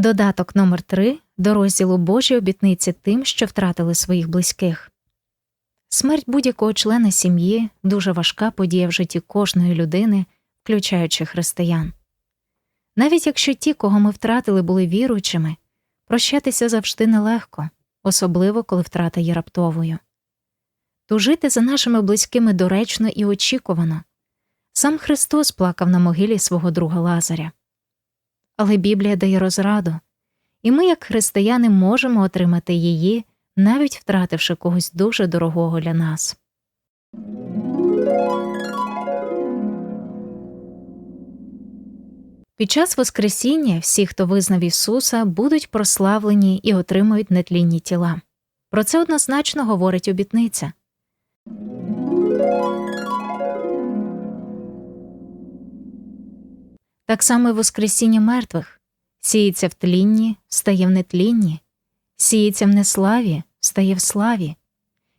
Додаток номер 3 до розділу Божі обітниці тим, що втратили своїх близьких. Смерть будь-якого члена сім'ї дуже важка подія в житті кожної людини, включаючи християн. Навіть якщо ті, кого ми втратили, були віруючими, прощатися завжди нелегко, особливо коли втрата є раптовою. Тужити за нашими близькими доречно і очікувано. Сам Христос плакав на могилі свого друга Лазаря. Але Біблія дає розраду, і ми, як християни, можемо отримати її, навіть втративши когось дуже дорогого для нас. Під час Воскресіння всі, хто визнав Ісуса, будуть прославлені і отримують нетлінні тіла. Про це однозначно говорить обітниця. Так само і Воскресіння мертвих сіється в тлінні, стає в нетлінні, сіється в неславі, стає в славі,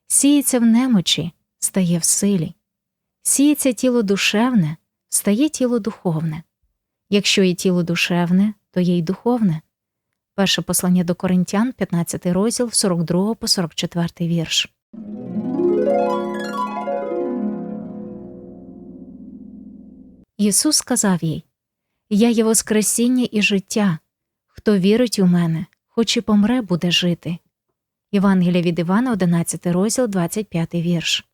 сіється в немочі, стає в силі, сіється тіло душевне, стає тіло духовне. Якщо є тіло душевне, то є й духовне. Перше послання до Коринтян, 15 розділ, 42 по 44 вірш. Ісус сказав їй Я є Воскресіння і життя. Хто вірить у мене, хоч і помре, буде жити. Євангелія від Івана, 11 розділ, 25 вірш.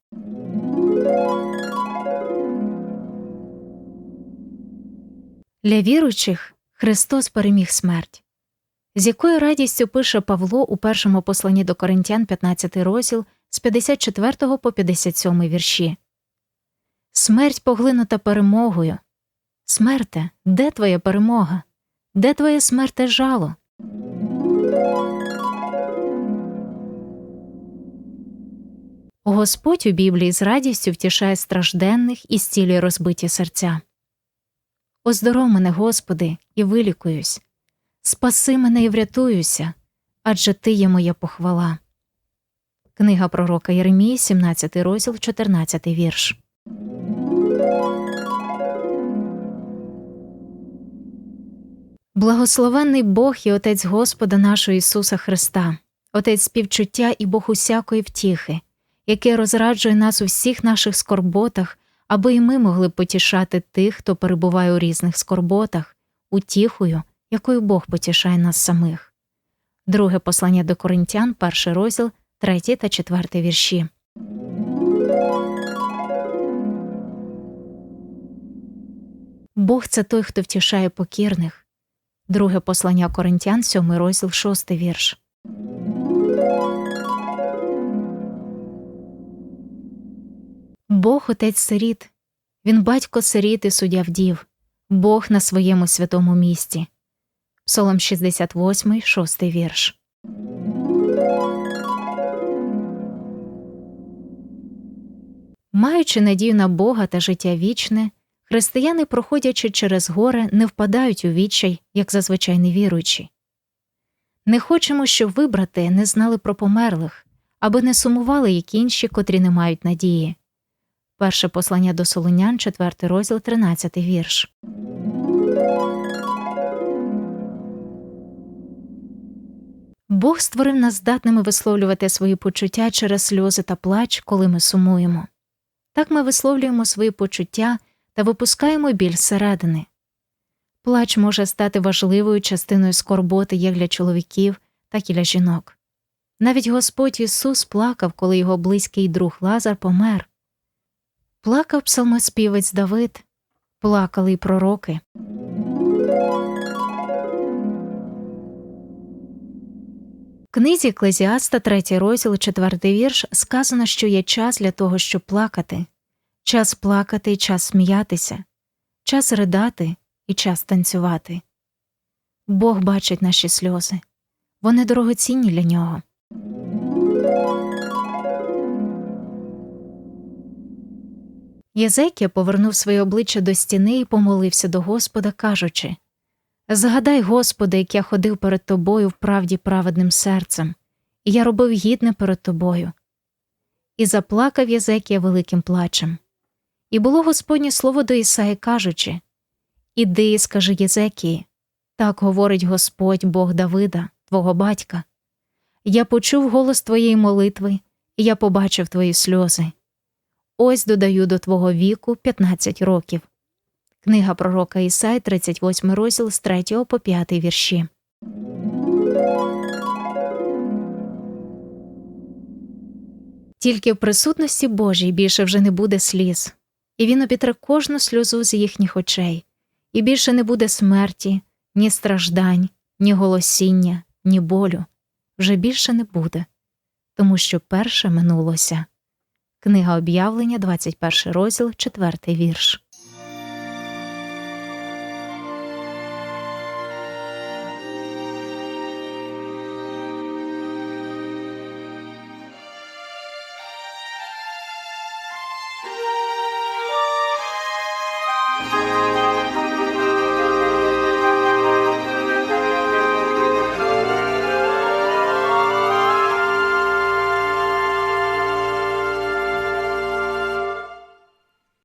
Для віруючих Христос переміг смерть. З якою радістю пише Павло у першому посланні до Коринтян, 15 розділ з 54 по 57 вірші. Смерть поглинута перемогою. Смерте, де твоя перемога? Де твоє смерте жало? Господь у Біблії з радістю втішає стражденних і зцілює розбиті серця. Оздоров мене, Господи, і вилікуюсь. Спаси мене і врятуюся, адже Ти є моя похвала. Книга пророка Єремії, 17 розділ, 14 вірш. Благословенний Бог і Отець Господа нашого Ісуса Христа, Отець співчуття і Бог усякої втіхи, який розраджує нас у всіх наших скорботах, аби і ми могли потішати тих, хто перебуває у різних скорботах, утіхою, якою Бог потішає нас самих. Друге послання до Коринтян, перший розділ, третій та четвертий вірші. Бог це той, хто втішає покірних. Друге послання Коринтян, сьомий розділ, шостий вірш. Бог отець сиріт, він батько сиріт і суддя вдів, Бог на своєму святому місці. Псалом 68, 6 вірш. Маючи надію на Бога та життя вічне, християни, проходячи через горе, не впадають у відчай, як зазвичай невіруючі. Не хочемо, щоб ви, брате, не знали про померлих, аби не сумували, як інші, котрі не мають надії. Перше послання до Солонян, 4 розділ, 13 вірш. Бог створив нас здатними висловлювати свої почуття через сльози та плач, коли ми сумуємо. Так ми висловлюємо свої почуття та випускаємо біль зсередини. Плач може стати важливою частиною скорботи як для чоловіків, так і для жінок. Навіть Господь Ісус плакав, коли його близький друг Лазар помер. Плакав псалмоспівець Давид, плакали й пророки. В книзі Еклезіаста, 3 розділ, 4 вірш, сказано, що є час для того, щоб плакати, час плакати і час сміятися, час ридати і час танцювати. Бог бачить наші сльози, вони дорогоцінні для нього. Єзекія повернув своє обличчя до стіни і помолився до Господа, кажучи Згадай, Господи, як я ходив перед тобою вправді праведним серцем, і я робив гідне перед тобою. І заплакав Єзекія великим плачем. І було Господнє слово до Ісаї, кажучи Іди і скажи Єзекії, Так говорить Господь Бог Давида, твого батька. Я почув голос твоєї молитви, і я побачив твої сльози. Ось додаю до твого віку 15 років. Книга пророка Ісай, 38 розділ з 3 по 5 вірші. Тільки в присутності Божій більше вже не буде сліз, і він обітре кожну сльозу з їхніх очей, і більше не буде смерті, ні страждань, ні голосіння, ні болю. Вже більше не буде, тому що перше минулося. Книга об'явлення, 21 розділ, 4 вірш.